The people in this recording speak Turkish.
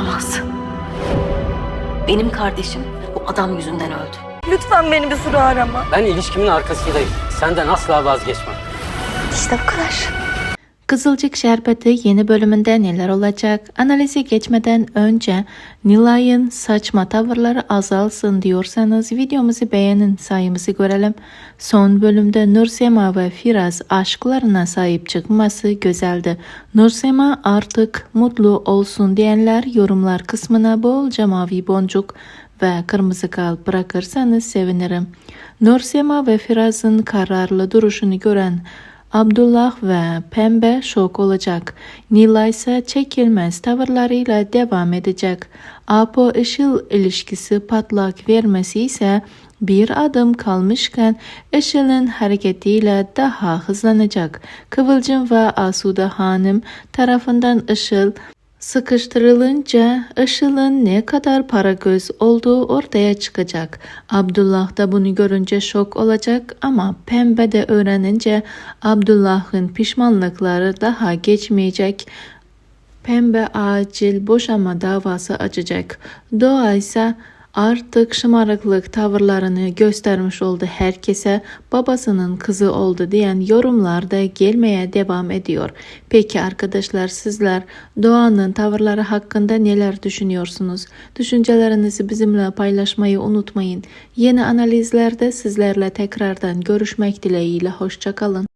Olamaz. Benim kardeşim bu adam yüzünden öldü. Lütfen beni bir süre arama. Ben ilişkimin arkasındayım. Senden asla vazgeçmem. İşte bu kadar. Kızılcık Şerbeti yeni bölümünde neler olacak? Analize geçmeden önce Nilay'ın saçma tavırları azalsın diyorsanız videomuzu beğenin sayımızı görelim. Son bölümde Nursema ve Firaz aşklarına sahip çıkması güzeldi. Nursema artık mutlu olsun diyenler yorumlar kısmına bolca mavi boncuk ve kırmızı kalp bırakırsanız sevinirim. Nursema ve Firaz'ın kararlı duruşunu gören Abdullah ve Pembe şok olacak. Nilay ise çekilmez tavırlarıyla devam edecek. Apo Işıl ilişkisi patlak vermesi ise bir adım kalmışken Işıl'ın hareketiyle daha hızlanacak. Kıvılcım ve Asude Hanım tarafından Işıl Sıkıştırılınca Işıl'ın ne kadar para göz olduğu ortaya çıkacak. Abdullah da bunu görünce şok olacak ama Pembe de öğrenince Abdullah'ın pişmanlıkları daha geçmeyecek. Pembe acil boşanma davası açacak. Doğa ise artık şımarıklık tavırlarını göstermiş oldu herkese. Babasının kızı oldu diyen yorumlar da gelmeye devam ediyor. Peki arkadaşlar sizler Doğan'ın tavırları hakkında neler düşünüyorsunuz? Düşüncelerinizi bizimle paylaşmayı unutmayın. Yeni analizlerde sizlerle tekrardan görüşmek dileğiyle hoşçakalın.